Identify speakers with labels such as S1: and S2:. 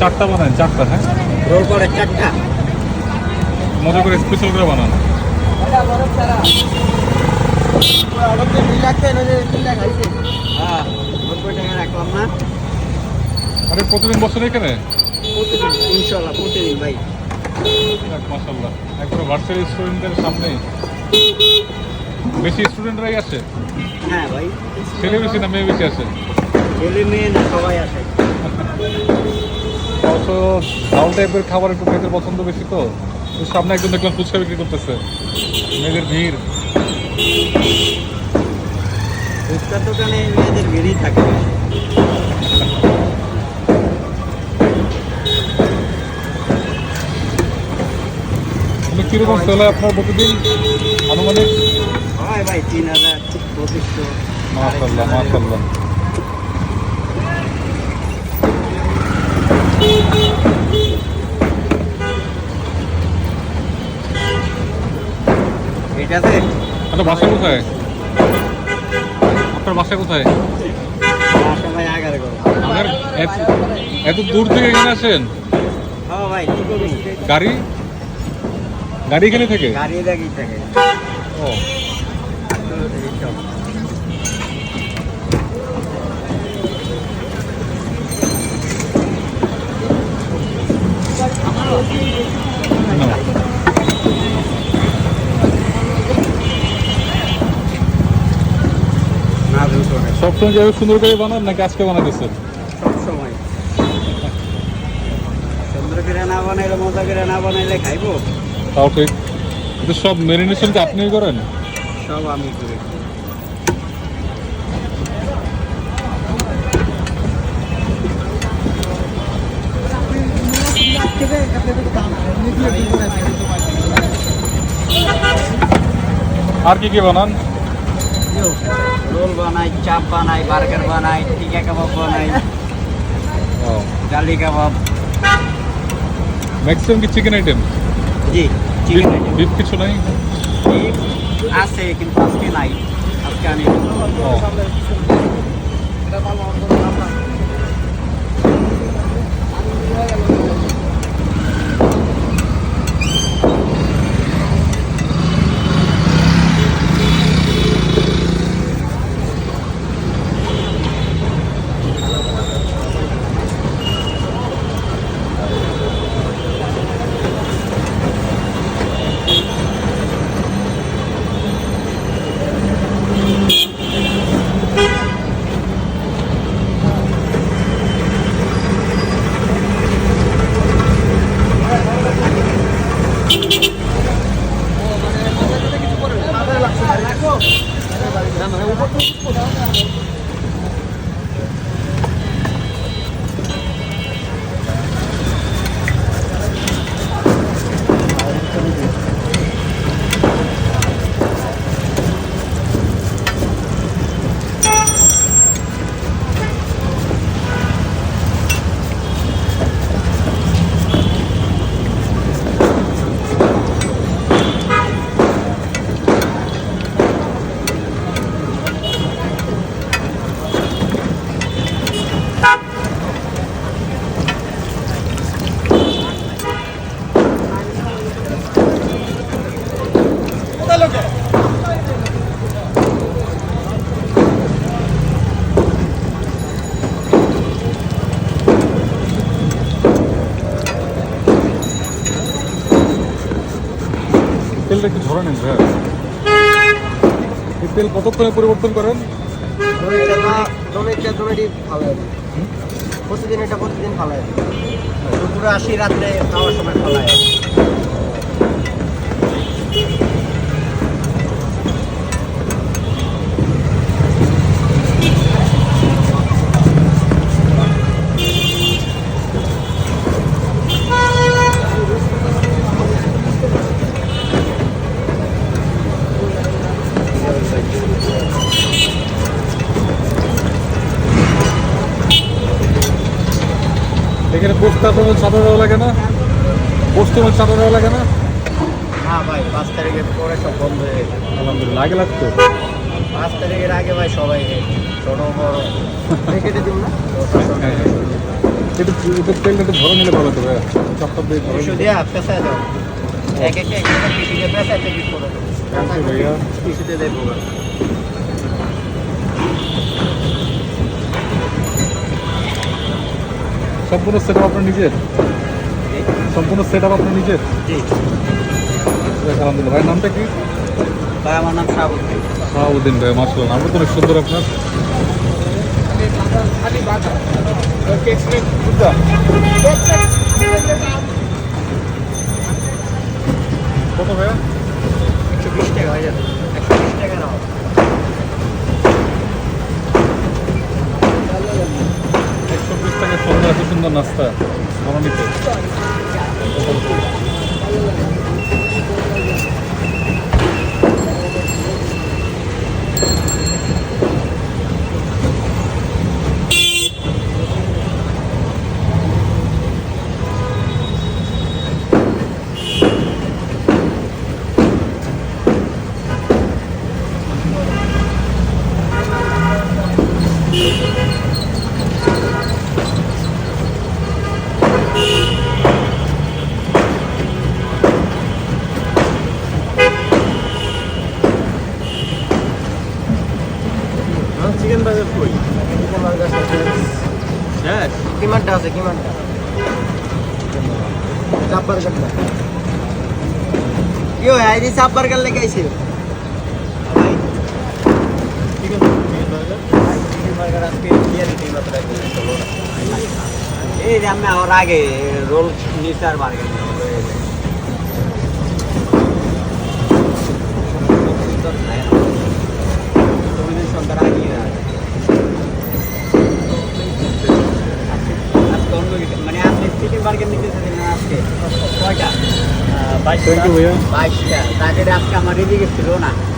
S1: চারটা বানান, চারটা হ্যাঁ?
S2: রোল করে চারটা
S1: মজা করে স্পেশাল করে বানান। আরে, প্রতিদিন বছর এখানে?
S2: ইনশাল্লাহ প্রতিদিন ভাই
S1: মাসাল্লাহ একবার ভার্সিটি স্টুডেন্টদের সামনে। বেশি স্টুডেন্টরাই আসে?
S2: হ্যাঁ
S1: ছেলে বেশি না মেয়ে বেশি আসে।
S2: ছেলে মেয়ে না সবাই আসে
S1: অবশ্য টাইপের খাবার একটু মেয়েদের পছন্দ বেশি তো। সামনে একজন দেখলাম ফুচকা বিক্রি করতেছে। মেয়েদের ভিড়।
S2: ফুচকার দোকানে মেয়েদের ভিড়ই থাকে।
S1: কীরকম চলে আপনার প্রতিদিন আনুমানিক?
S2: হয় ভাই তিন হাজার পঁচিশশো
S1: মাশাল্লাহ মাশাল্লাহ
S2: এটাতে
S1: আপনার বাসা কোথায়? আপনার বাসা কোথায়? এত- এত দূর থেকে এখানে আসেন?
S2: হ্যাঁ ভাই
S1: গাড়ি? গাড়ি এখানে থেকে?
S2: গাড়ি দেখি থাকে।
S1: ও। সবসময় সুন্দর করে বানান নাকি আজকে বানাতেছেন
S2: সব সময় সুন্দর করে না বানাইলে মজা করে না বানাইলে খাইবো।
S1: তাও ঠিক। সব মেরিনেশন কি আপনিই করেন?
S2: সব আমি করি।
S1: আর কি কি বানান?
S2: বানাই চাপ বানাই বার্গার বানাই টিকা কাবাব বানাই
S1: ও
S2: ডালি কাবাব
S1: ম্যাক্সিমাম কি চিকেন আইটেম
S2: জি চিকেন আইটেম
S1: বিফ কিছু নাই
S2: বিফ আছে কিন্তু আজকে নাই আজকে আনি
S1: うん。তেলটা একটু ধরে নেন ভাইয়া। তেল কতক্ষণে পরিবর্তন করেন?
S2: প্রতিদিন এটা প্রতিদিন ফালায় দুপুরে আসি, রাত্রে খাওয়ার সময় ভালো
S1: এখানে আপনার চাঁদা দেওয়া লাগে না? পোস্ট তোমার চাঁদা দেওয়া লাগে না?
S2: হ্যাঁ ভাই পাঁচ তারিখের পরে সব বন্ধ হয়ে গেছে।
S1: আলহামদুলিল্লাহ আগে লাগতো?
S2: পাঁচ তারিখের আগে ভাই সবাই। ছোট বড়। কেটে দিব না?
S1: তেলটা একটু নিলে ভালো তো ভাই চপটপ দিয়ে।
S2: পেঁচায় দাও। এক একে এক একটা পিসিতে পেঁচায় প্যাকেট করে দাও।
S1: ভাইয়া।
S2: পিসিতে দেবো
S1: সম্পূর্ণ সেট আপ আপনার নিজের? সম্পূর্ণ সেট আপ আপনার নিজের?
S2: জি।
S1: আলহামদুলিল্লাহ। ভাইয়ের নামটা কি?
S2: ভাই আমার নাম শাহাবুদ্দিন।
S1: সাহাবুদ্দিন ভাই মাসুল নামটা তো অনেক সুন্দর আপনার। কত ভাইয়া?
S2: একশো বিশ টাকা হয়ে যাবে একশো বিশ টাকা
S1: সুন্দর এত সুন্দর
S2: কই চিকেন বার্গার হ্যাঁ কিমানটা আছে কিমানটা চাপ বার্গারটা কি হয় আইডি চাপ বার্গার লেগে আইছে ভাই chicken chicken burger chicken burger আজকে দিয়ে দিতে মাত্র একদম চলো না
S3: এই যে আমি ওর আগে রোল নিচে আর বার্গার
S1: ভাইয়া।
S2: বাইশটা।
S3: তাদের আজকে আমার এদিকে ছিল না।